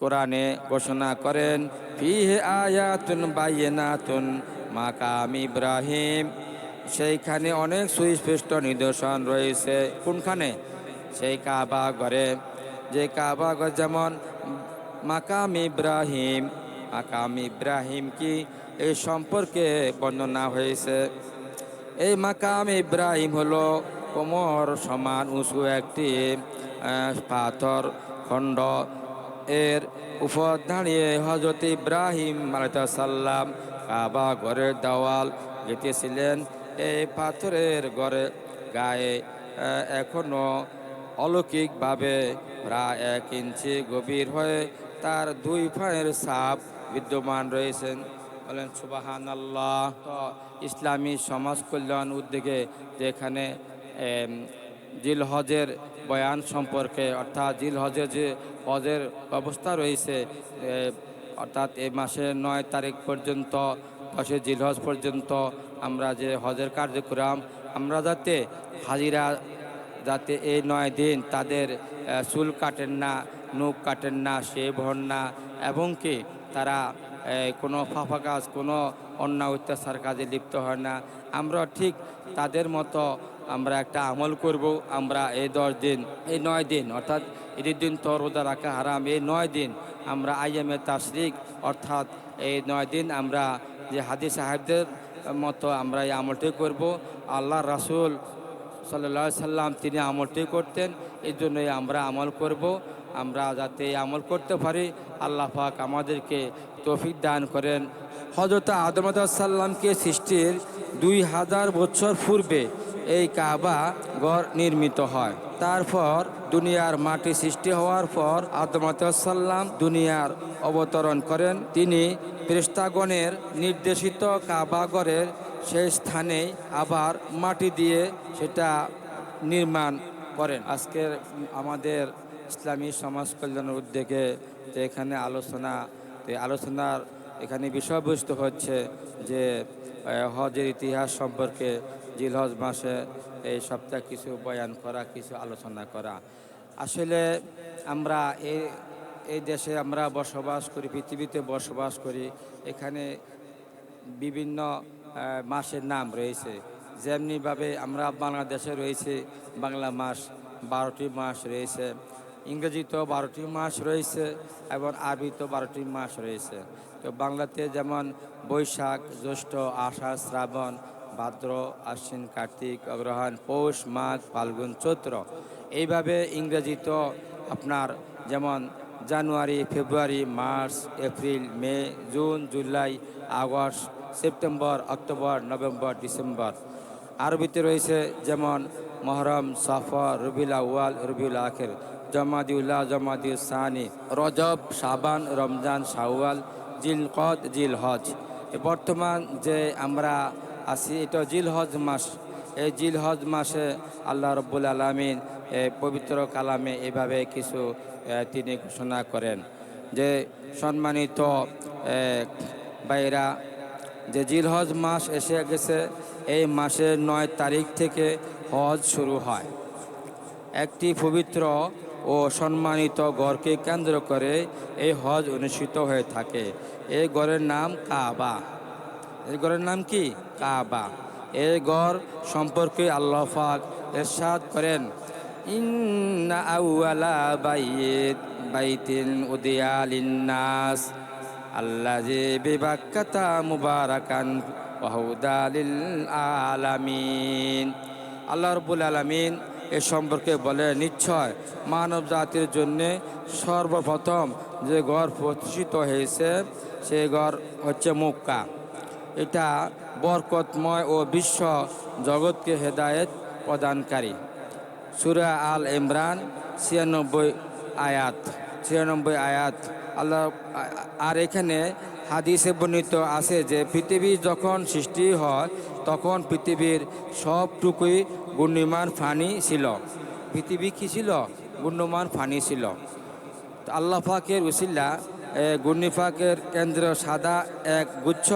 কোরআনে ঘোষণা করেন, ফিহে আয়াতুন বাইনাতুন, মাকাম ইব্রাহিম। সেইখানে অনেক সুস্পষ্ট নিদর্শন রয়েছে। কোনখানে? সেই কাবা ঘরে। যে কাবা ঘর যেমন মাকাম ইব্রাহিম মাকাম ইব্রাহিম কি এই সম্পর্কে বর্ণনা হয়েছে। এই মাকাম ইব্রাহিম হলো কোমর সমান উঁচু একটি পাথর খণ্ড। এর উপর দাঁড়িয়ে হজরত ইব্রাহিম সাল্লাম কাবা ঘরের দেওয়াল গেঁথেছিলেন। এই পাথরের ঘরে গায়ে এখনও অলৌকিকভাবে প্রায় এক ইঞ্চি গভীর হয়ে তার দুই পায়ের সাপ বিদ্যমান রয়েছেন। বলেন সুবাহান আল্লাহ ইসলামী সমাজ কল্যাণ উদ্যোগে যেখানে এম, জিল হজের বয়ান সম্পর্কে, অর্থাৎ জিল হজের যে হজের ব্যবস্থা রয়েছে অর্থাৎ এই মাসের নয় তারিখ পর্যন্ত দশে জিল হজ পর্যন্ত আমরা যে হজের কার্যক্রম, আমরা যাতে হাজিরা, যাতে এই নয় দিন তাদের চুল কাটেন না, নখ কাটেন না শেভ হন না, এবং কি তারা কোনো ফাফা কাজ, কোনো অন্যায় অত্যাচার কাজে লিপ্ত হয় না, আমরা ঠিক তাদের মতো আমরা একটা আমল করব, আমরা এই দশ দিন, এই নয় দিন, অর্থাৎ ঈদের দিন তো রোজা রাখা হারাম, এই নয় দিন আমরা আইএমএ তাসরিক, অর্থাৎ এই নয় দিন আমরা যে হাদি সাহেবদের মতো আমরা এই আমলটি করব। আল্লাহ রাসূল সাল্লা সাল্লাম তিনি আমলটি করতেন, এই জন্যই আমরা আমল করব। আমরা যাতে আমল করতে পারি, আল্লাহ পাক আমাদেরকে তৌফিক দান করেন। হজরত আদম সাল্লামকে সৃষ্টির দুই হাজার বছর পূর্বে এই কাবা গড় নির্মিত হয়। তারপর দুনিয়ার মাটি সৃষ্টি হওয়ার পর আদম সাল্লাম দুনিয়ার অবতরণ করেন। তিনি প্রেস্তাগণের নির্দেশিত কাবাগরের সেই স্থানে আবার মাটি দিয়ে সেটা নির্মাণ করেন। আজকের আমাদের ইসলামী সমাজ কল্যাণের উদ্যোগে যে এখানে আলোচনা আলোচনার এখানে বিষয়বস্তু হচ্ছে যে হজের ইতিহাস সম্পর্কে জিলহজ মাসে এই সপ্তাহে কিছু বয়ান করা, কিছু আলোচনা করা। আসলে আমরা এই এই দেশে আমরা বসবাস করি, পৃথিবীতে বসবাস করি, এখানে বিভিন্ন মাসের নাম রয়েছে। যেমনিভাবে আমরা বাংলাদেশে রয়েছে, বাংলা মাস বারোটি মাস রয়েছে, ইংরেজিতেও বারোটি মাস রয়েছে এবং আরবিতেও বারোটি মাস রয়েছে। তো বাংলাতে যেমন বৈশাখ, জ্যৈষ্ঠ, আষাঢ়, শ্রাবণ ভাদ্র, আশ্বিন, কার্তিক, অগ্রহায়ণ, পৌষ, মাঘ, ফাল্গুন, চৈত্র। এইভাবে ইংরেজিতেও আপনার যেমন January, February, March, April, May, June, July, August, September, October, November, December. আরবিতে রয়েছে যেমন মহরম, সফর, রবিউল আউয়াল, রবিউল আখের, জমাদিউল্লাহ জমাদিউ সানি রজব সাবান রমজান, শাওয়াল জিল কদ জিল হজ বর্তমান যে আমরা আছি এটা জিল হজ মাস। এই জিল হজ মাসে আল্লাহ রব্বুল আলমিন পবিত্র কালামে এভাবে কিছু তিনি ঘোষণা করেন যে সম্মানিত বাইরা যে জিল হজ মাস এসে গেছে, এই মাসের নয় তারিখ থেকে হজ শুরু হয়। একটি পবিত্র ও সম্মানিত গড়কে কেন্দ্র করে এই হজ অনুষ্ঠিত হয়ে থাকে। এই গড়ের নাম কাবা। এই গড়ের নাম কি? কাবা। এই গড় সম্পর্কে আল্লাহ পাক এরশাদ করেন। আউয়ালা বাইত, বাইতিন আলামিন। আল্লাহ রব্বুল আলামিন এ সম্পর্কে বলে নিশ্চয়, মানব জাতির জন্যে সর্বপ্রথম যে গড় প্রতিষ্ঠিত হয়েছে, সে গড় হচ্ছে মক্কা। এটা বরকতময় ও বিশ্ব জগৎকে হেদায়েত প্রদানকারী। সুরা আল ইমরান, ছিয়ানব্বই আয়াত ছিয়ানব্বই আয়াত। আল্লাহ, আর এখানে হাদিসে বর্ণিত আছে যে, পৃথিবী যখন সৃষ্টি হয়, তখন পৃথিবীর সবটুকুই গুণ্যমান ফানি ছিল। পৃথিবী কী ছিল? গুণ্যমান ফানি ছিল। আল্লাহ পাকের উসিল্লা গুণিফাকের কেন্দ্র সাদা এক গুচ্ছ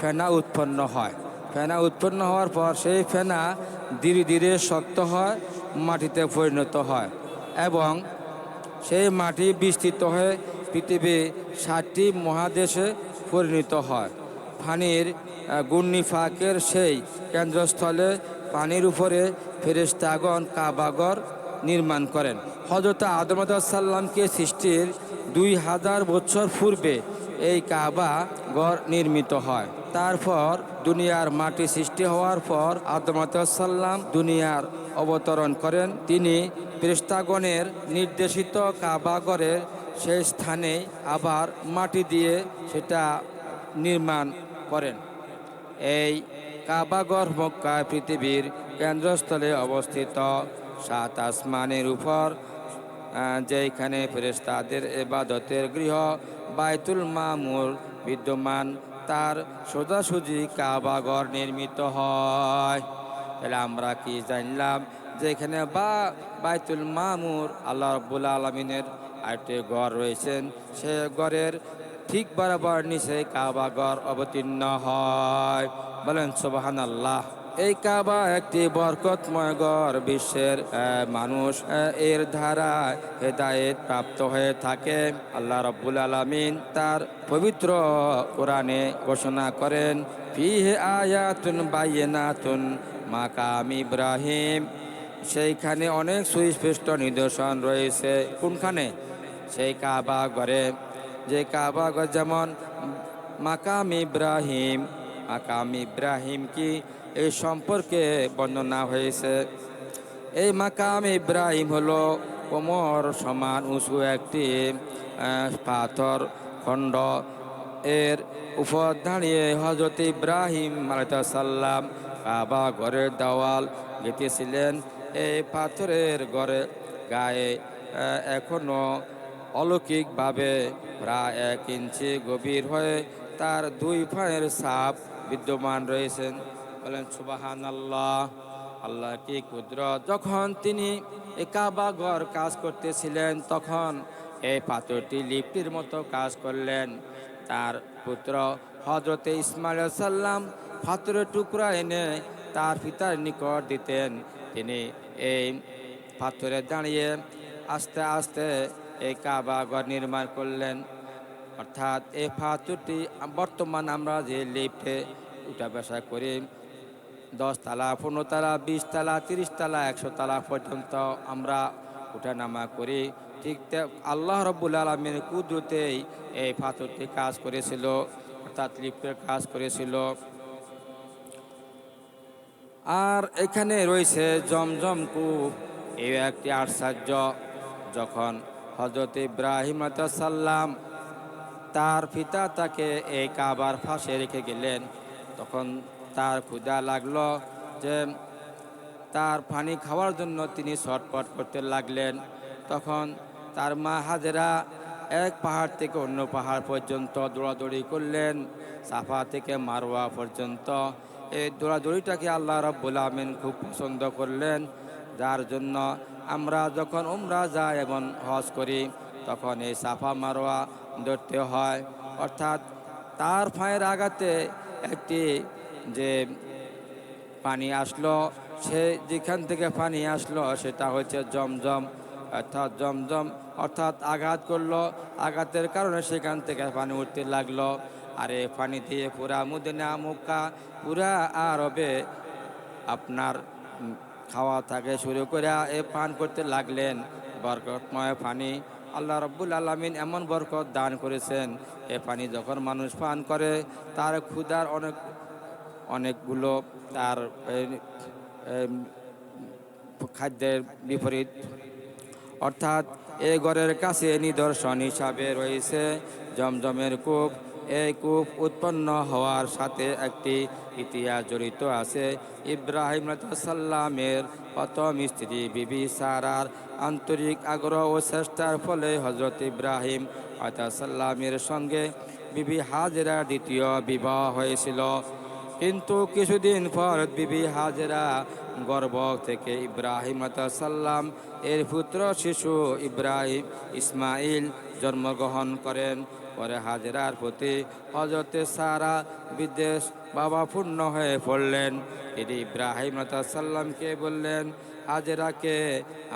ফেনা উৎপন্ন হয়। ফেনা উৎপন্ন হওয়ার পর সেই ফেনা ধীরে ধীরে শক্ত হয়, মাটিতে পরিণত হয় এবং সেই মাটি বিস্তৃত হয়ে পৃথিবীর ষাটটি মহাদেশে পরিণত হয়। ফানির গুন্নিফাকের সেই কেন্দ্রস্থলে পানির উপরে ফেরেস্তাগণ কাবাগর নির্মাণ করেন। হজরত আদম সাল্লামকে সৃষ্টির দুই হাজার বছর পূর্বে এই কাবা গড় নির্মিত হয়। তারপর দুনিয়ার মাটি সৃষ্টি হওয়ার পর আদম সাল্লাম দুনিয়ার অবতরণ করেন। তিনি ফেরেস্তাগণের নির্দেশিত কাবাগরের সেই স্থানে আবার মাটি দিয়ে সেটা নির্মাণ করেন। এই কাবাগর মক্কা পৃথিবীর কেন্দ্রস্থলে অবস্থিত। সাত আসমানের উপর যেখানে ফেরেস্তাদের এবাদতের গৃহ, বাইতুল মামুর বিদ্যমান, তার সোজাসুজি কাবাগর নির্মিত হয়। তাহলে আমরা কি জানলাম যেখানে বা বাইতুল মামুর আল্লাহ রব্বুল আলমিনের আরেকটি গড় রয়েছেন, সে গড়ের ঠিক বরাবর নিচে কাবাগর অবতীর্ণ হয়। বলেন সোবাহান আল্লাহ এই কাবা একটি বরকতময় গড় বিশ্বের মানুষ এর ধারা হেদায়েত প্রাপ্ত হয়ে থাকে। আল্লাহ রব্বুল আলমিন তার পবিত্র কোরআনে ঘোষণা করেন, ফিহে আয়াতুন বাইনাতুন মাকাম ইব্রাহিম। সেইখানে অনেক সুস্পষ্ট নিদর্শন রয়েছে। কোনখানে? সেই কাবা ঘরে। যে কাবা ঘর যেমন মাকাম ইব্রাহিম মাকাম ইব্রাহিম কি? এই সম্পর্কে বর্ণনা হয়েছে। এই মাকাম ইব্রাহিম হলো কোমর সমান উঁচু একটি পাথর খণ্ড। এর উপর দাঁড়িয়ে হজরত ইব্রাহিম সাল্লাম কাবা ঘরের দেওয়াল গেঁথেছিলেন। এই পাথরের ঘরে গায়ে এখনও অলৌকিকভাবে প্রায় এক ইঞ্চি গভীর হয়ে তার দুই পায়ের সাপ বিদ্যমান রয়েছেন বলেন সুবাহান আল্লাহ আল্লাহ কি কুদরত? যখন তিনি এই কাবাগর কাজ করতেছিলেন, তখন এই পাথরটি লিপ্তির মতো কাজ করলেন। তার পুত্র হজরতে ইসমাইল সাল্লাম পাথরের টুকরা এনে তার পিতার নিকট দিতেন। তিনি এই পাথরে দাঁড়িয়ে আস্তে আস্তে এই কাবাগর নির্মাণ করলেন। অর্থাৎ এই পাথরটি বর্তমান আমরা যে লিফটে উঠা বসা করি দশ তালা, পনেরো তালা, বিশ তালা, তিরিশ তালা, একশো তালা পর্যন্ত আমরা উঠানামা করি। ঠিক আল্লাহ রব্বুল আলমের কুদরতেই এই পাথরটি কাজ করেছিল, অর্থাৎ লিফটের কাজ করেছিল। আর এখানে রয়েছে জমজম কূপ এই একটি আশ্চর্য। যখন হজরত ইব্রাহিম সাল্লাম তার পিতা তাকে এই কাবার ফাঁসে রেখে গেলেন, তখন তার ক্ষুধা লাগল যে তার পানি খাওয়ার জন্য তিনি ছটপট করতে লাগলেন। তখন তার মা হাজেরা এক পাহাড় থেকে অন্য পাহাড় পর্যন্ত দৌড়াদৌড়ি করলেন, সাফা থেকে মারোয়া পর্যন্ত। এই দৌড়াদৌড়িটাকে আল্লাহ রব্বুল আমিন খুব পছন্দ করলেন। যার জন্য আমরা যখন উমরা যাই এবং হজ করি, তখন এই সাফা মারোয়া ধরতে হয়। অর্থাৎ তার ফাঁয়ের আঘাতে একটি যে পানি আসলো, সে যেখান থেকে পানি আসলো, সেটা হচ্ছে জমজম, অর্থাৎ জমজম, অর্থাৎ আঘাত করল। আঘাতের কারণে সেখান থেকে পানি উঠতে লাগল। আর এই পানি দিয়ে পুরা মুদিনা, মুক্কা, পুরা আরবে আপনার খাওয়া থাকে শুরু করে এ পান করতে লাগলেন। বরকতময় পানি। আল্লাহ রব্বুল আলমিন এমন বরকত দান করেছেন। এ পানি যখন মানুষ পান করে, তার ক্ষুধার অনেক অনেকগুলো তার খাদ্যের বিপরীত। অর্থাৎ এ ঘরের কাছে নিদর্শন হিসাবে রয়েছে জমজমের কূপ। এই কূপ উৎপন্ন হওয়ার সাথে একটি ইতিহাস জড়িত আছে। ইব্রাহিম সাল্লামের প্রথম স্ত্রী বিবি সারার আন্তরিক আগ্রহ ও চেষ্টার ফলে হজরত ইব্রাহিম সাল্লামের সঙ্গে বিবি হাজরা দ্বিতীয় বিবাহ হয়েছিল। কিন্তু কিছুদিন পর বিবি হাজরা গর্ভ থেকে ইব্রাহিম সাল্লাম এর পুত্র শিশু ইব্রাহিম ইসমাইল জন্মগ্রহণ করেন। পরে হাজরার প্রতি হজরতে সারা বিদেশ বাবা পূর্ণ হয়ে পড়লেন। তিনি ইব্রাহিম সাল্লামকে বললেন, হাজরাকে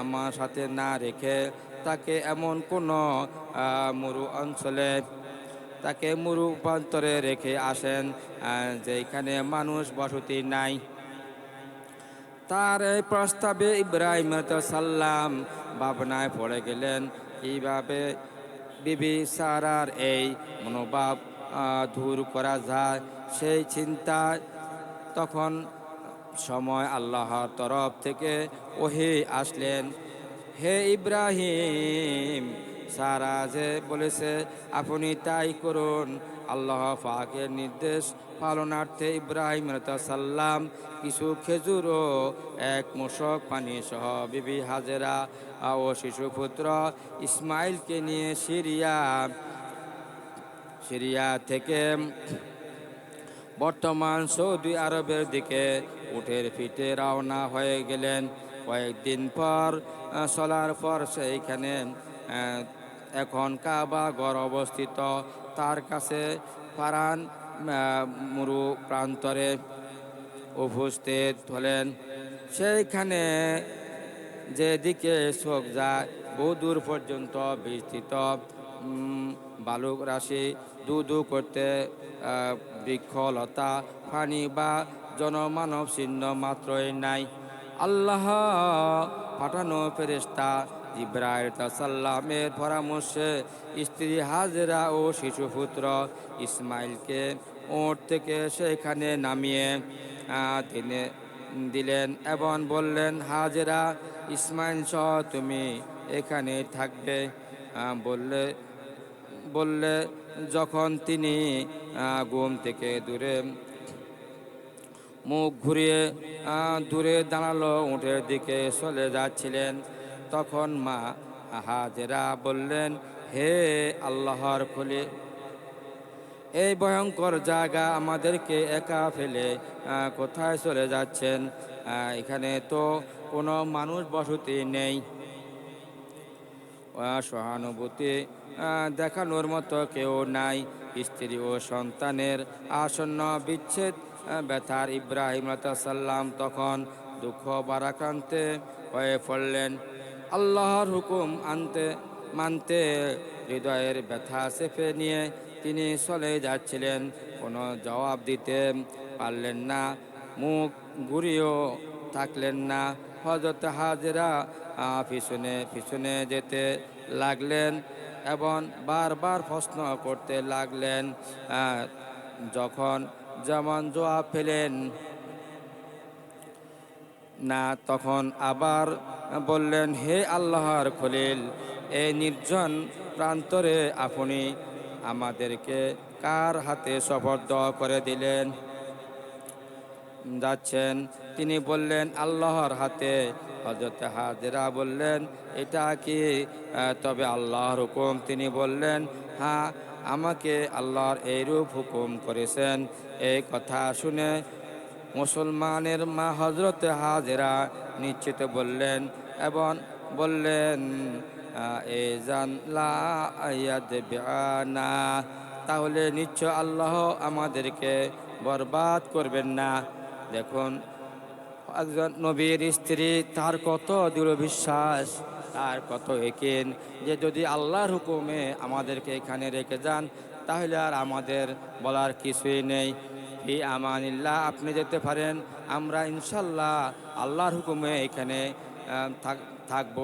আমার সাথে না রেখে তাকে এমন কোনো মরু অঞ্চলে তাকে মরু প্রান্তরে রেখে আসেন যেখানে মানুষ বসতি নাই। তার এই প্রস্তাবে ইব্রাহিম সাল্লাম ভাবনায় পড়ে গেলেন এইভাবে বিবি সারার এই মনোভাব দূর করা যায়? সেই চিন্তা তখন সময় আল্লাহর তরফ থেকে ওহে আসলেন, হে ইব্রাহিম সারা যে বলেছে, আপনি তাই করুন। আল্লাহ পাকের নির্দেশ পালনার্থে ইব্রাহিম সাল্লাম কিছু খেজুর ও এক মোশক পানি সহ বিবি হাজেরা ও শিশুপুত্র ইসমাইলকে নিয়ে সিরিয়া সিরিয়া থেকে বর্তমান সৌদি আরবের দিকে উঠের ফিটে রওনা হয়ে গেলেন। কয়েকদিন পর চলার পর সেইখানে এখন কাবা গড় অবস্থিত। তার কাছে আহ, মুরু প্রান্তরে উপস্থিত হলেন। সেইখানে যেদিকে চোখ যায় বহু দূর পর্যন্ত বিস্তৃত। বালুক রাশি দু দু করতে বৃক্ষলতা পানি বা জনমানব চিহ্ন মাত্রই নাই। আল্লাহ পাঠানো ফেরেস্তা ইব্রাহিম সাল্লামের পরামর্শে স্ত্রী হাজরা ও শিশুপুত্র ইসমাইলকে ওট থেকে সেখানে নামিয়ে তিনি দিলেন এবং বললেন, হাজেরা, ইসমাইল সহ তুমি এখানে থাকবে। বললে বললে, যখন তিনি ঘুম থেকে দূরে, মুখ ঘুরিয়ে দূরে দাঁড়াল উঠের দিকে চলে যাচ্ছিলেন তখন মা হাজেরা বললেন, হে আল্লাহর খলি এই ভয়ঙ্কর জায়গা আমাদেরকে একা ফেলে কোথায় চলে যাচ্ছেন? এখানে তো কোনো মানুষ বসতি নেই। সহানুভূতি দেখানোর মতো কেউ নাই। স্ত্রী ও সন্তানের আসন্ন বিচ্ছেদ ব্যথার ইব্রাহিম সাল্লাম তখন দুঃখ বারাক্রান্তে হয়ে পড়লেন। আল্লাহর হুকুম আনতে, মানতে হৃদয়ের ব্যথা চেপে নিয়ে তিনি চলে যাচ্ছিলেন। কোনো জবাব দিতে পারলেন না, মুখ ঘুরিয়েও থাকলেন না। হজরত হাজরা পিছনে পিছনে যেতে লাগলেন এবং বারবার প্রশ্ন করতে লাগলেন যখন যেমন জবাব পেলেন না, তখন আবার বললেন, হে আল্লাহর খলিল এই নির্জন প্রান্তরে আপনি আমাদেরকে কার হাতে সফর্দ করে দিলেন? যাচ্ছেন, তিনি বললেন, আল্লাহর হাতে। হজরত হাজরা বললেন, এটা কি? তবে আল্লাহর হুকুম, তিনি বললেন হ্যাঁ আমাকে আল্লাহর এইরূপ হুকুম করেছেন। এই কথা শুনে মুসলমানের মা হজরত হাজরা নিশ্চিত বললেন, এবং বললেন তাহলে নিশ্চয় আল্লাহ আমাদেরকে বরবাদ করবেন না। দেখুন, একজন নবীর স্ত্রী তার কত দৃঢ় বিশ্বাস তার কত একিন যে যদি আল্লাহর হুকুমে আমাদেরকে এখানে রেখে যান, তাহলে আর আমাদের বলার কিছুই নেই। ফি আমানিল্লাহ, আপনি যেতে পারেন, আমরা ইনশাল্লাহ আল্লাহর হুকুমে এখানে থাকব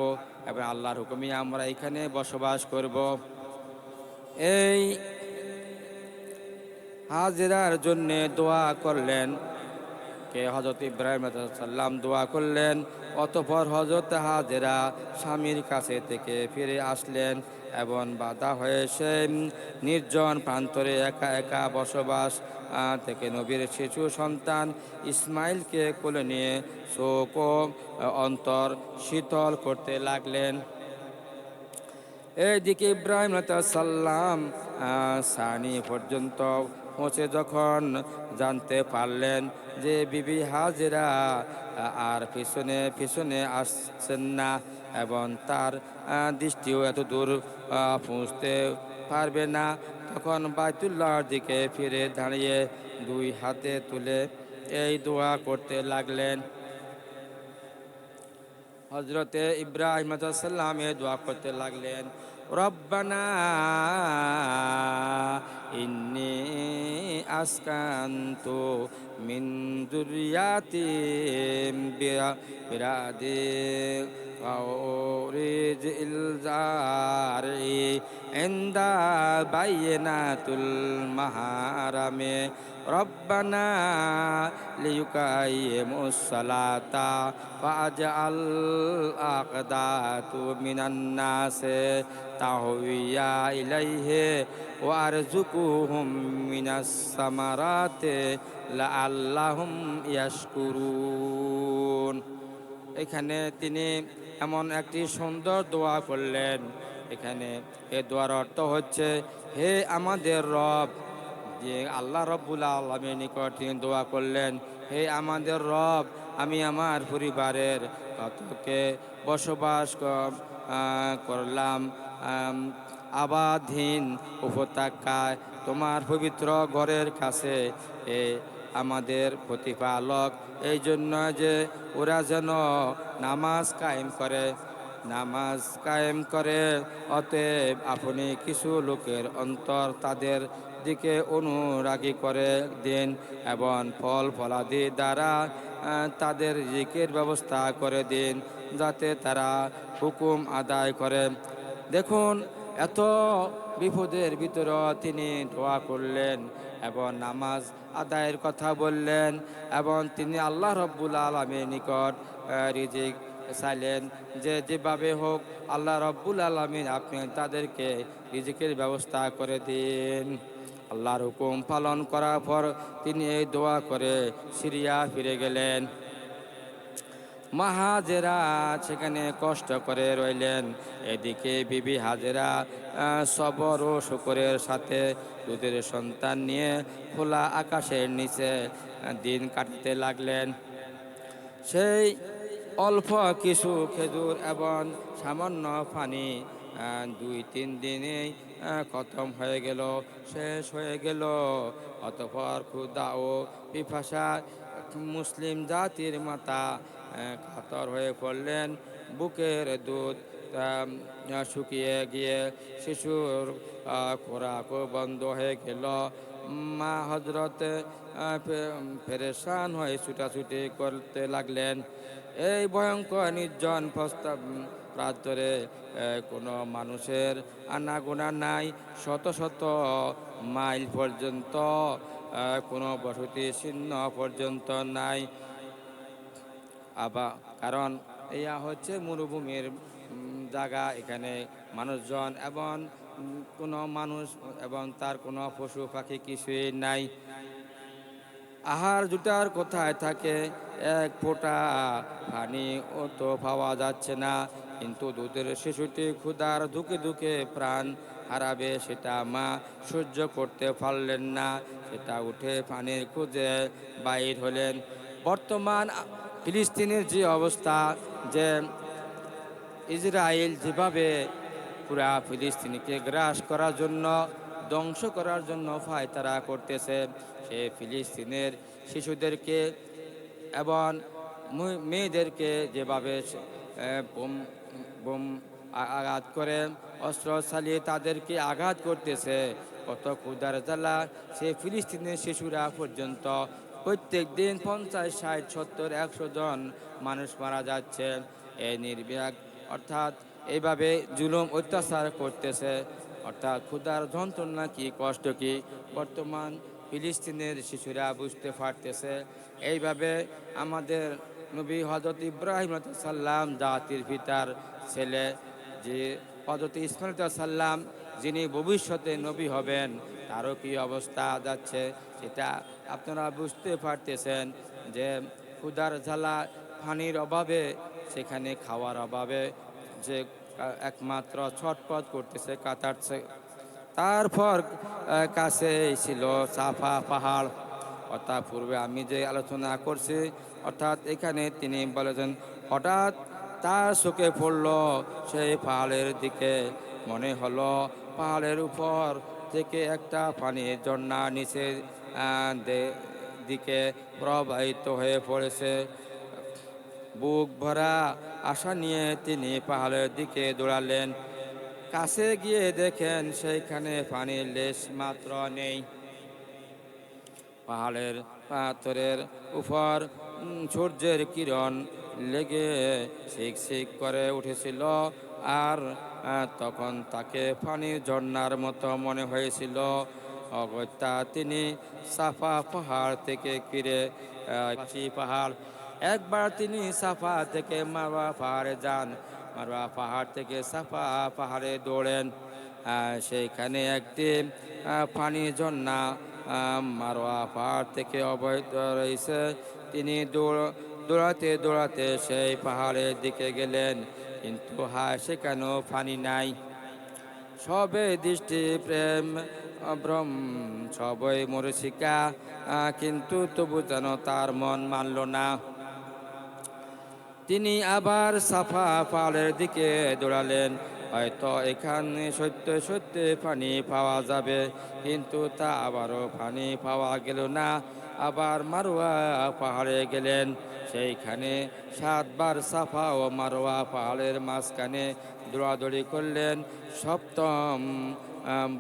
এবং আল্লাহর হুকুমে আমরা এখানে বসবাস করব। এই হাজিরার জন্যে দোয়া করলেন কে? হজরত ইব্রাহিম সাল্লাম দোয়া করলেন, অতপর হজরত হাজেরা স্বামীর কাছে থেকে ফিরে আসলেন এবং বাধা হয়ে সে নির্জন প্রান্তরে একা একা বসবাস থেকে নবীর শিশু সন্তান ইসমাইলকে কোলে নিয়ে শোক অন্তর শীতল করতে লাগলেন। এইদিকে ইব্রাহিম সাল্লাম সানি পর্যন্ত পৌঁছে যখন জানতে পারলেন যে বিবি হাজেরা আর পিছনে পিছনে আসছেন না এবং তার দৃষ্টিও এত দূর পৌঁছতে পারবে না তখন বাইতুল্লাহর দিকে ফিরে দাঁড়িয়ে দুই হাতে তুলে এই দোয়া করতে লাগলেন। হজরতে ইব্রাহিম সাল্লামে দোয়া করতে লাগলেন, রব্বানা ইন্নি আসকান্তু মিন দুরিয়াতি বিরাদে أورج الزارع عند بينات المحارم ربنا ليقيموا الصلاة فاجعل أقدات من الناس تهوي إليه وارزقهم من الثمرات لعلهم يشكرون এখানে তিনি এমন একটি সুন্দর দোয়া করলেন। এখানে এ দোয়ার অর্থ হচ্ছে, হে আমাদের রব, যে আল্লাহ রব্বুল আলমের নিকট তিনি দোয়া করলেন, হে আমাদের রব, আমি আমার পরিবারের কতকে বসবাস করলাম আবাধীন উপত্যকায় তোমার পবিত্র ঘরের কাছে, এ আমাদের প্রতিপালক। এই জন্য যে ওরা যেন নামাজ কায়েম করে, নামাজ কায়েম করে, অতএব আপনি কিছু লোকের অন্তর তাদের দিকে অনুরাগী করে দিন এবং ফল ফলাদি দ্বারা তাদের রিকের ব্যবস্থা করে দিন যাতে তারা হুকুম আদায় করে। দেখুন, এত বিপদের ভিতরে তিনি দোয়া করলেন। এবং নামাজ আদায়ের কথা বললেন এবং তিনি আল্লাহ রব্বুল আলমের নিকট রিজিক চাইলেন। যে যেভাবে হোক আল্লাহ রব্বুল আলমিন আপনি তাদেরকে রিজিকের ব্যবস্থা করে দিন। আল্লাহর হুকুম পালন করার পর তিনি এই দোয়া করে সিরিয়া ফিরে গেলেন। মাহাজেরা সেখানে কষ্ট করে রইলেন। এদিকে বিবি হাজেরা সবর ও শুকরের সাথে দুধের সন্তান নিয়ে খোলা আকাশের নিচে দিন কাটতে লাগলেন। সেই অল্প কিছু খেজুর এবং সামান্য পানি দুই তিন দিনেই খতম হয়ে গেল, শেষ হয়ে গেল। অতপর ক্ষুদা ও পিপাসা মুসলিম জাতির মাতা কাতর হয়ে পড়লেন বুকের দুধ শুকিয়ে গিয়ে শিশুর খোরাকও বন্ধ হয়ে গেল। মা হজরত ফেরেশান হয়ে ছুটাছুটি করতে লাগলেন। এই ভয়ঙ্কর নির্জন প্রস্তাব, প্রান্তরে কোনো মানুষের আনাগোনা নাই। শত শত মাইল পর্যন্ত কোনো বসতি চিহ্ন পর্যন্ত নাই। আবার কারণ ইয়া হচ্ছে মরুভূমির জায়গা এখানে মানুষজন এবং কোনো মানুষ এবং তার কোনো পশু পাখি কিছুই নাই। আহার জুটার কোথায় থাকে? এক ফোঁটা পানি ও তো পাওয়া যাচ্ছে না, কিন্তু দুধের শিশুটি ক্ষুধার ধুকে ধুকে প্রাণ হারাবে, সেটা মা সহ্য করতে পারলেন না। সেটা উঠে পানির খুঁজে বাইর হলেন। বর্তমান ফিলিস্তিনের যে অবস্থা যে ইসরায়েল যেভাবে পুরা ফিলিস্তিনিকে গ্রাস করার জন্য, ধ্বংস করার জন্য তারা করতেছে, সে ফিলিস্তিনের শিশুদেরকে এবং মেয়েদেরকে যেভাবে বোম বোম আঘাত করে, অস্ত্র চালিয়ে তাদেরকে আঘাত করতেছে, কত ক্ষুদার জ্বালা, সে ফিলিস্তিনের শিশুরা পর্যন্ত প্রত্যেক দিন পঞ্চাশ, ষাট, সত্তর, একশো জন মানুষ মারা যাচ্ছে। এই নির্বিয়াক অর্থাৎ এইভাবে জুলুম, অত্যাচার করতেছে। অর্থাৎ ক্ষুধার যন্ত্রণা কি, কষ্ট কি? বর্তমান ফিলিস্তিনের শিশুরা বুঝতে পারতেছে। এইভাবে আমাদের নবী হজরত ইব্রাহিম সাল্লাম জাতির পিতার ছেলে, যে হজরত ইসমাইল সাল্লাম যিনি ভবিষ্যতে নবী হবেন তারও কি অবস্থা যাচ্ছে সেটা আপনারা বুঝতে পারতেছেন যে ক্ষুধার জ্বালা পানির অভাবে, সেখানে খাওয়ার অভাবে যে একমাত্র ছটপট করতেছে কাতারছে তারপর কাছে ছিল সাফা পাহাড়। অর্থাৎ পূর্বে আমি যে আলোচনা করছি, অর্থাৎ এখানে তিনি বলেছেন, হঠাৎ তার চোখে পড়ল সেই পাহাড়ের দিকে। মনে হলো পাহাড়ের উপর থেকে একটা পানির ঝর্ণা নিচের দিকে প্রবাহিত হয়ে পড়েছে। বুক ভরা আশা নিয়ে তিনি পাহাড়ের দিকে দৌড়ালেন। কাছে গিয়ে দেখেন সেইখানে পানির লেশ মাত্র নেই। পাহাড়ের পাথরের উপর সূর্যের কিরণ লেগে শিক শিক করে উঠেছিল। আর তখন তাকে ফানি ঝর্ণার মতো মনে হয়েছিল। অগত্যা তিনি সাফা পাহাড় থেকে কিরে পাহাড়। একবার তিনি সাফা থেকে মারওয়া পাহাড়ে যান। মারওয়া পাহাড় থেকে সাফা পাহাড়ে দৌড়েন। সেইখানে একটি পানি ঝর্ণা মারোয়া পাহাড় থেকে অবৈধ রয়েছে। তিনি দৌড়, দৌড়াতে দৌড়াতে সেই পাহাড়ের দিকে গেলেন। কিন্তু হ্যাঁ সেখানেও পানি নাই? সবে দৃষ্টি প্রেম ব্রহ্ম সবই মরশিকা আহ, কিন্তু তবু যেন তার মন মানল না। তিনি আবার সাফা পাহাড়ের দিকে দৌড়ালেন হয়তো এখানে সত্য সত্য পানি পাওয়া যাবে কিন্তু তা আবারও পানি পাওয়া গেল না। আবার মারুয়া পাহাড়ে গেলেন সেইখানে সাতবার সাফা ও মারোয়া পাহাড়ের মাঝখানে দৌড়াদৌড়ি করলেন সপ্তম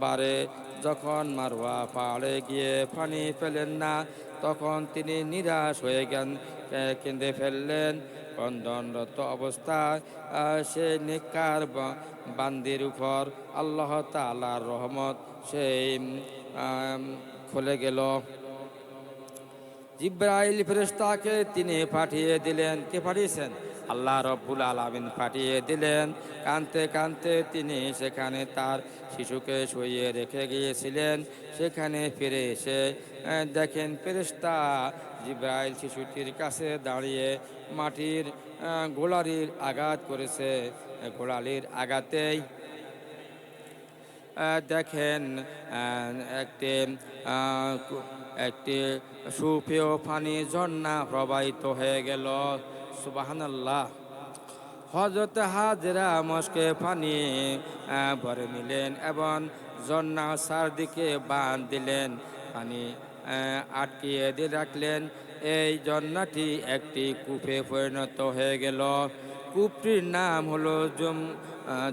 বারে। যখন মারোয়া পাহাড়ে গিয়ে পানি পেলেন না, তখন তিনি নিরাশ হয়ে গেন কেঁদে ফেললেন। ক্রন্দনরত অবস্থায় সে নিকার বান্দির উপর আল্লাহ তালার রহমত সেই খুলে গেল। জিব্রাইল ফেরেশতাকে তিনি পাঠিয়ে দিলেন। কে পাঠিয়েছেন? আল্লাহ রব্বুল আলমিন পাঠিয়ে দিলেন। কানতে কানতে তিনি সেখানে তার শিশুকে শুইয়ে রেখে গিয়েছিলেন। সেখানে ফিরে এসে দেখেন ফেরেশতা জিব্রাইল শিশুটির কাছে দাঁড়িয়ে মাটির গোড়ালির আঘাত করেছে। গোলালির আঘাতেই দেখেন একটি একটি সুপেয় পানি ঝর্ণা প্রবাহিত হয়ে গেল। সুবাহান্লাহ হজরত হাজরা মস্কে পানি ভরে নিলেন এবং ঝর্ণা চারদিকে বাঁধ দিলেন। পানি আটকিয়ে দিয়ে রাখলেন। এই ঝর্ণাটি একটি কূপে পরিণত হয়ে গেল। কূপটির নাম হলো জম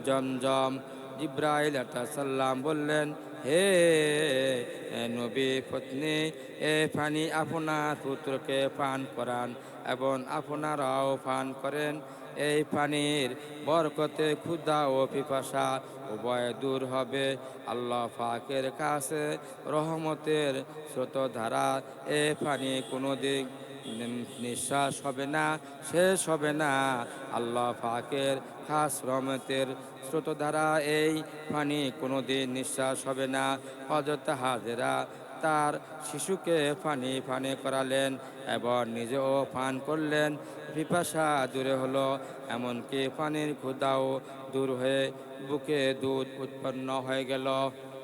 জমজম। ইব্রাহিল সাল্লাম বললেন হে নবী পত্নী, এ পানি আপনার পুত্রকে পান করান এবং আপনারাও পান করেন। এই পানির বরকতে ক্ষুদা ও পিপাসা উভয় দূর হবে। আল্লাহ পাকের কাছে রহমতের স্রোতধারা এ পানি কোনো দিক নিঃশ্বাস হবে না, শেষ হবে না। আল্লাহ পাকের খাস রহমতের স্রোতধারা এই পানি কোনো দিন নিঃশ্বাস হবে না। হজরত হাজেরা তার শিশুকে পানি ফানি করালেন এবং নিজেও পান করলেন। পিপাসা দূরে হলো, এমনকি পানির ক্ষুদাও দূর হয়ে বুকে দুধ উৎপন্ন হয়ে গেল।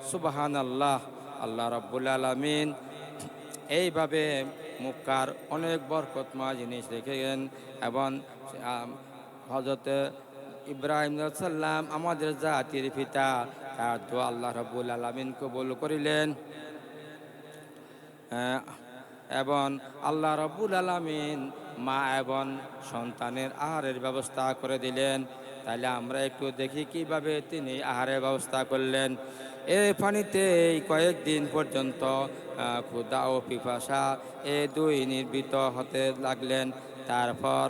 সুবাহান আল্লাহ আল্লাহ রব্বুল আলমিন এইভাবে মুক্কার অনেক বরকতময় জিনিস রেখেছেন এবং হজরত ইব্রাহিম সাল্লাম আমাদের জাতির পিতা। তার তো আল্লাহ রব্বুল আলমিন কবুল করিলেন। এবং আল্লাহ রব্বুল আলমিন মা এবং সন্তানের আহারের ব্যবস্থা করে দিলেন। তাহলে আমরা একটু দেখি কীভাবে তিনি আহারের ব্যবস্থা করলেন। এই পানিতে কয়েকদিন পর্যন্ত ক্ষুদা ও পিপাসা এ দুই নির্বৃত হতে লাগলেন। তারপর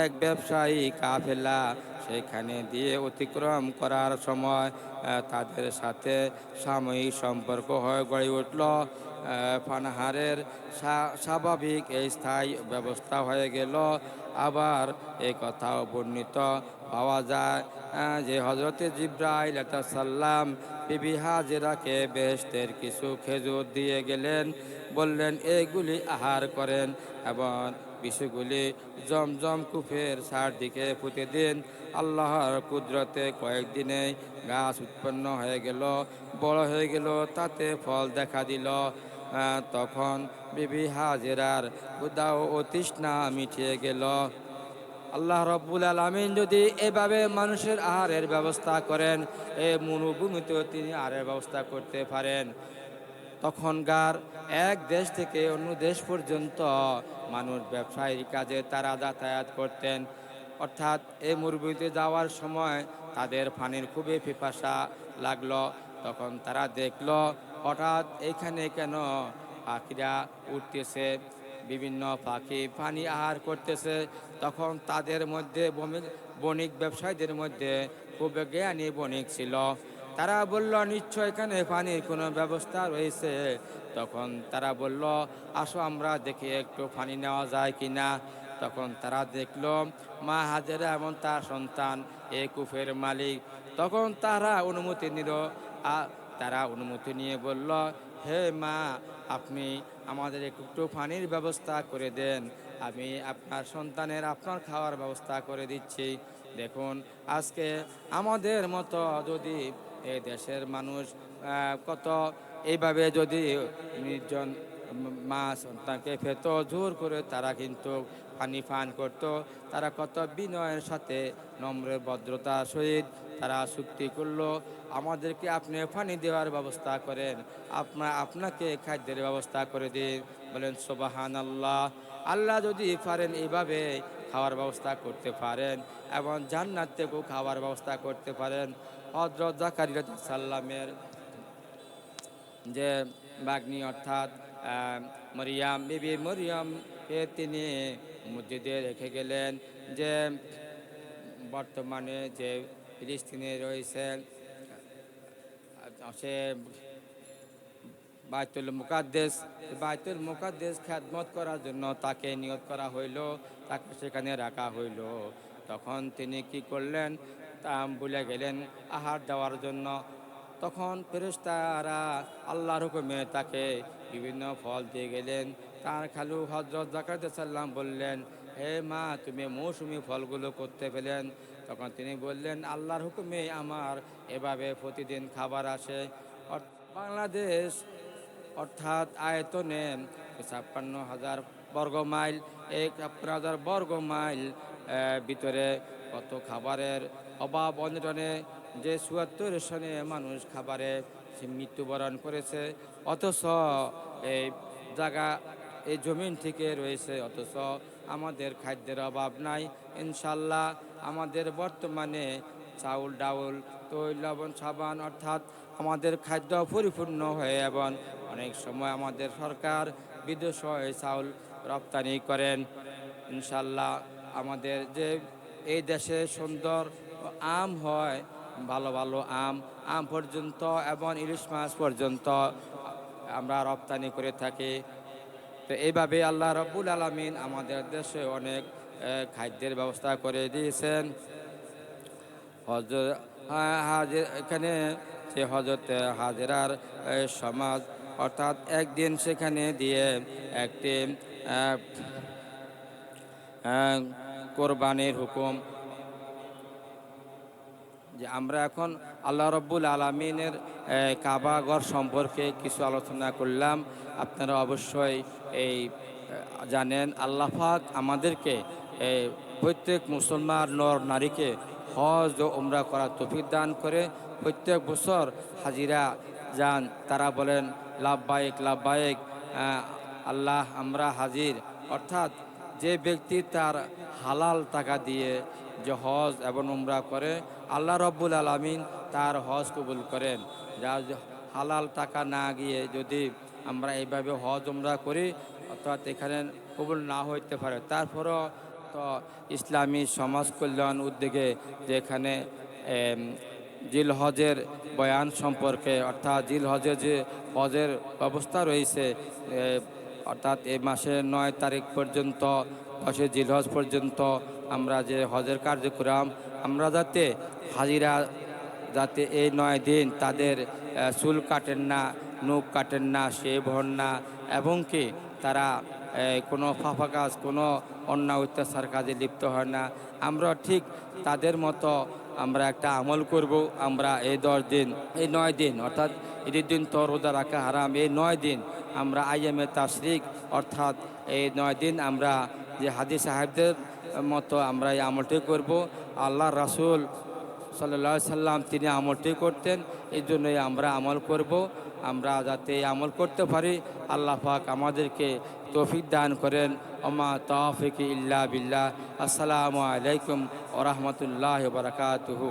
এক ব্যবসায়ী কাফেলা সেখানে দিয়ে অতিক্রম করার সময় তাদের সাথে সাময়িক সম্পর্ক হয়ে গড়ে উঠল। পানাহারের স্বাভাবিক এই স্থায়ী ব্যবস্থা হয়ে গেল। আবার এই কথাও বর্ণিত পাওয়া যায় যে হজরতে জিব্রাইল সাল্লাম বিবি হাজেরাকে বেহেস্তের কিছু খেজুর দিয়ে গেলেন। বললেন এইগুলি আহার করেন এবং বিষয়গুলি জমজম কুফের দিকে পুঁতে দিন। আল্লাহর কুদরতে কয়েকদিনে গাছ উৎপন্ন হয়ে গেল, বড় হয়ে গেল, তাতে ফল দেখা দিল। তখন বিবি হাজেরার ক্ষুদা ও তৃষ্ণা মিটিয়ে গেল। আল্লাহ রব্বুল আলমিন যদি এভাবে মানুষের আহারের ব্যবস্থা করেন, এ মরুভূমিতেও তিনি আহারের ব্যবস্থা করতে পারেন। তখনকার এক দেশ থেকে অন্য দেশ পর্যন্ত মানুষ ব্যবসায়িক কাজে তারা যাতায়াত করতেন। অর্থাৎ এই মুরগিতে যাওয়ার সময় তাদের পানির খুবই পিপাসা লাগল। তখন তারা দেখল, হঠাৎ এখানে কেন পাখিরা উঠতেছে? বিভিন্ন পাখি পানি আহার করতেছে। তখন তাদের মধ্যে বণিক ব্যবসায়ীদের মধ্যে খুব জ্ঞানী বণিক ছিল। তারা বলল, নিশ্চয় এখানে পানির কোনো ব্যবস্থা রয়েছে। তখন তারা বলল, আসো আমরা দেখি একটু পানি নেওয়া যায় কি না তখন তারা দেখল, মা হাজেরা এবং তার সন্তান, এ কুফের মালিক। তখন তারা অনুমতি নিল তারা অনুমতি নিয়ে বলল, হে মা, আপনি আমাদের একটু পানির ব্যবস্থা করে দেন। আমি আপনার সন্তানের আপনার খাওয়ার ব্যবস্থা করে দিচ্ছি। দেখুন, আজকে আমাদের মতো যদি এই দেশের মানুষ কত এইভাবে যদি নির্জন মা সন্তানকে ফেত জোর করে তারা কিন্তু পানি পান করত, তারা কত বিনয়ের সাথে নম্র ভদ্রতার সহিত তারা চুক্তি করল। আমাদেরকে আপনি পানি দেওয়ার ব্যবস্থা করেন, আপনা, আপনাকে খাদ্যের ব্যবস্থা করে দিন। বলেন সোবাহান আল্লাহ আল্লাহ যদি পারেন এইভাবে খাওয়ার ব্যবস্থা করতে পারেন, এবং জান্নাত থেকেও খাওয়ার ব্যবস্থা করতে পারেন। হজরত জাকারিয়া সাল্লামের যে বাগ্নি অর্থাৎ মরিয়াম, বিবি মরিয়ামকে তিনি মসজিদে রেখে গেলেন যে বর্তমানে যে ফিলিস্তিনে রয়েছে, সে বাইতুল মুকাদ্দেস বাইতুল মুকাদ্দেস খ্যাতমত করার জন্য তাকে নিয়োগ করা হইল, তাকে সেখানে রাখা হইল। তখন তিনি কি করলেন? তা বলে গেলেন আহার দেওয়ার জন্য। তখন ফেরেশতারা আল্লাহর হুকুমে তাকে বিভিন্ন ফল দিয়ে গেলেন। তার খালু হজরত জাকাত সাল্লাম বললেন, হে মা, তুমি মৌসুমি ফলগুলো করতে পেলেন। তখন তিনি বললেন, আল্লাহর হুকুমে আমার এভাবে প্রতিদিন খাবার আসে। বাংলাদেশ, অর্থাৎ আয়তনে ছাপ্পান্ন হাজার বর্গ মাইল এই ছাপ্পান্ন হাজার বর্গ মাইল ভিতরে কত খাবারের অভাব, অনটনে যে চুয়াত্তর সনে মানুষ খাবারে মৃত্যুবরণ করেছে, অথচ এই জায়গা, এই জমিন থেকে রয়েছে, অথচ আমাদের খাদ্যের অভাব নাই। ইনশাল্লাহ আমাদের বর্তমানে চাউল, ডাউল তৈল লবণ, সাবান, অর্থাৎ আমাদের খাদ্য পরিপূর্ণ হয়ে এবং অনেক সময় আমাদের সরকার বিদেশ হয়ে চাউল রপ্তানি করেন। ইনশাল্লাহ আমাদের যে এই দেশে সুন্দর আম হয়, ভালো ভালো আম আম পর্যন্ত এবং ইলিশ মাছ পর্যন্ত আমরা রপ্তানি করে থাকি। তো এইভাবে আল্লাহ রব্বুল আলমিন আমাদের দেশে অনেক খাদ্যের ব্যবস্থা করে দিয়েছেন। হজর হাজির, এখানে যে হজরত হাজেরার সমাজ, অর্থাৎ একদিন সেখানে দিয়ে একটি কোরবানির হুকুম। যে আমরা এখন আল্লাহ রব্বুল আলমিনের কাবাগর সম্পর্কে কিছু আলোচনা করলাম। আপনারা অবশ্যই এই জানেন, আল্লাহ পাক আমাদেরকে প্রত্যেক মুসলমান নর নারীকে হজ ও উমরা করার তফিক দান করে প্রত্যেক বছর হাজিরা যান। তারা বলেন লাভবায়ক লাভবায়ক আল্লাহ আমরা হাজির। অর্থাৎ যে ব্যক্তি তার হালাল টাকা দিয়ে যে হজ এবং উমরা করে, আল্লাহ রব্বুল আলমিন তার হজ কবুল করেন। যে হালাল টাকা না গিয়ে যদি আমরা এইভাবে হজ উমরা করি, অর্থাৎ এখানে কবুল না হইতে পারে। তারপরও তো ইসলামী সমাজ কল্যাণ উদ্যোগে যেখানে জিল হজের বয়ান সম্পর্কে, অর্থাৎ জিল হজের যে হজের ব্যবস্থা রয়েছে অর্থাৎ এই মাসের নয় তারিখ পর্যন্ত দশে জিলহজ পর্যন্ত আমরা যে হজের কার্যক্রম, আমরা যাতে হাজিরা, যাতে এই নয় দিন তাদের চুল কাটেন না নখ কাটেন না শেভ হন না, এবং কি তারা কোনো ফাফা কাজ, কোনো অন্যায় অত্যাচার কাজে লিপ্ত হয় না। আমরা ঠিক তাদের মতো আমরা একটা আমল করব, আমরা এই দশ দিন, এই নয় দিন, অর্থাৎ ঈদের দিন তো রোজা রাখা হারাম, এই নয় দিন আমরা আইএমএ তাশরিক, অর্থাৎ এই নয় দিন আমরা যে হাদি সাহেবদের মতো আমরা এই আমলটি করব। আল্লাহ রাসূল সাল্লা সাল্লাম তিনি আমলটি করতেন, এই জন্যই আমরা আমল করব। আমরা যাতে আমল করতে পারি, আল্লাহ পাক আমাদেরকে তৌফিক দান করেন। ওমা তৌফিক ইল্লা বিল্লাহ। আসসালামু আলাইকুম ওরহমতুল্লাহ বারকাতুহু।